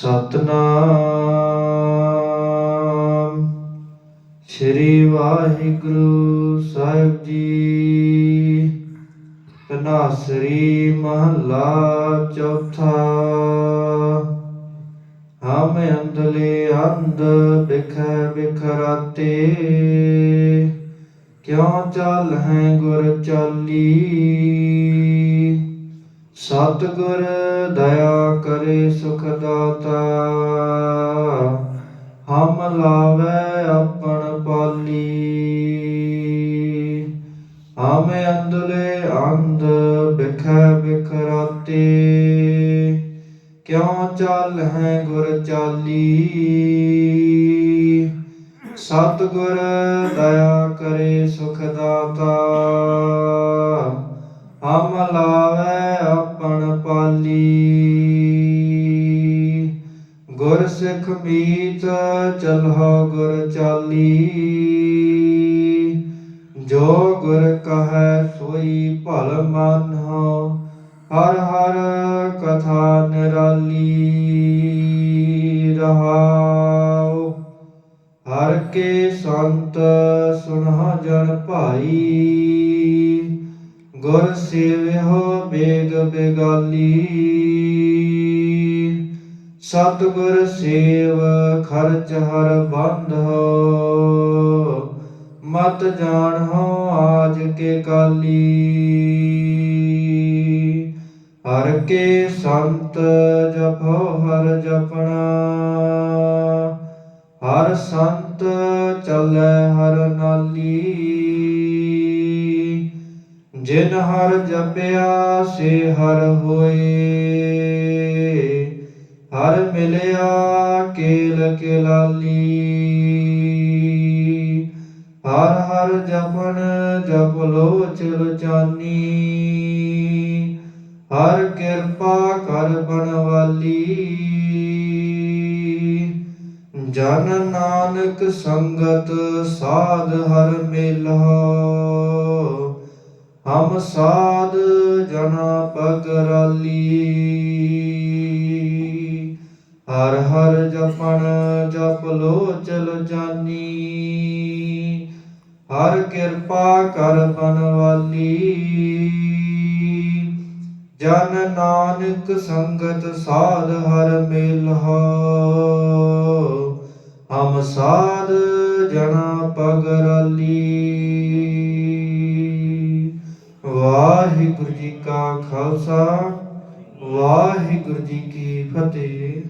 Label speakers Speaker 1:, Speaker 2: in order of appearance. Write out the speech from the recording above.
Speaker 1: ਸਤਨਾਮ। ਸ੍ਰੀ ਵਾਹਿਗੁਰੂ ਸਾਹਿਬ ਜੀ। ਤਨਾਸਰੀ ਮਹਲਾ ਚੌਥਾ। ਹਮ ਅੰਧਲੇ ਅੰਧ ਬਿਖੈ ਬਿਖਰਾਤੇ ਕਿਉ ਚੱਲ ਹੈ ਗੁਰ ਚਾਲੀ? ਸਤਿਗੁਰ ਦਇਆ ਕਰੇ ਸੁਖ ਦਾਤਾ ਹਮ ਲਾਵੇ ਆਪਣ ਪਾਲੀ। ਹਮ ਅੰਦਲੇ ਅੰਧ ਬਿਖੈ ਬਿਖਰਾਤੇ, ਕਿਉ ਚੱਲ ਹੈ ਗੁਰ ਚਾਲੀ? ਸਤਿਗੁਰ ਦਇਆ ਕਰੇ ਸੁਖ ਦਾਤਾ ਸਿੱਖ ਮੀਤ ਚਲਹੁ ਗੁਰ ਚਾਲੀ। ਜੋ ਗੁਰ ਕਹੈ ਸੋਈ ਭਲ ਮਾਨਹੁ ਹਰ ਹਰ ਕਥਾ ਨਿਰਾਲੀ ਰਹਾਉ। ਹਰ ਕੇ ਸੰਤ ਸੁਨਹੁ ਜਨ ਭਾਈ, ਗੁਰ ਸੇਵਿਓ ਬੇਗ ਬੇਗਾਲੀ। ਸਤਿਗੁਰ ਸੇਵ, ਖਰਚ ਹਰ ਬੰਧੋ। ਮਤ ਜਾਣਹੁ ਆਜ ਕੇ ਕਾਲੀ। ਹਰ ਕੇ ਸੰਤ ਜਪੋ, ਹਰ ਜਪਣਾ। ਹਰ ਸੰਤ ਚੱਲੈ, ਹਰ ਨਾਲੀ। ਜਿਨ ਹਰ ਜਪਿਆ, ਸੇ ਹਰ ਹੋਏ। ਹਰ ਮਿਲਿਆ ਕੇਲ ਕੇਲਾਲੀ। ਹਰ ਹਰ ਜਪਨ ਜਪ ਲੋ ਚਲ ਜਾਨੀ ਹਰ ਕਿਰਪਾ ਕਰ ਬਨਵਾਲੀ ਜਨ ਨਾਨਕ ਸੰਗਤ ਸਾਧ ਹਰ ਮਿਲਹੁ ਹਮ ਸਾਧ ਜਨਾ ਪਗਰਾਲੀ। ਹਰ ਹਰ ਜਪਣ ਜਪ ਲੋ ਚਲ ਜਾਨੀ। ਹਰ ਕਿਰਪਾ ਕਰ ਬਨਵਾਲੀ ਜਨ ਨਾਨਕ ਸੰਗਤ ਸਾਧ ਹਰ ਮਿਲਹੁ। ਹਮ ਸਾਧ ਜਨਾ ਪਗਰਾਲੀ ਵਾਹਿਗੁਰੂ ਜੀ ਕਾ ਖਾਲਸਾ, ਵਾਹਿਗੁਰੂ ਜੀ ਕੀ ਫਤਿਹ।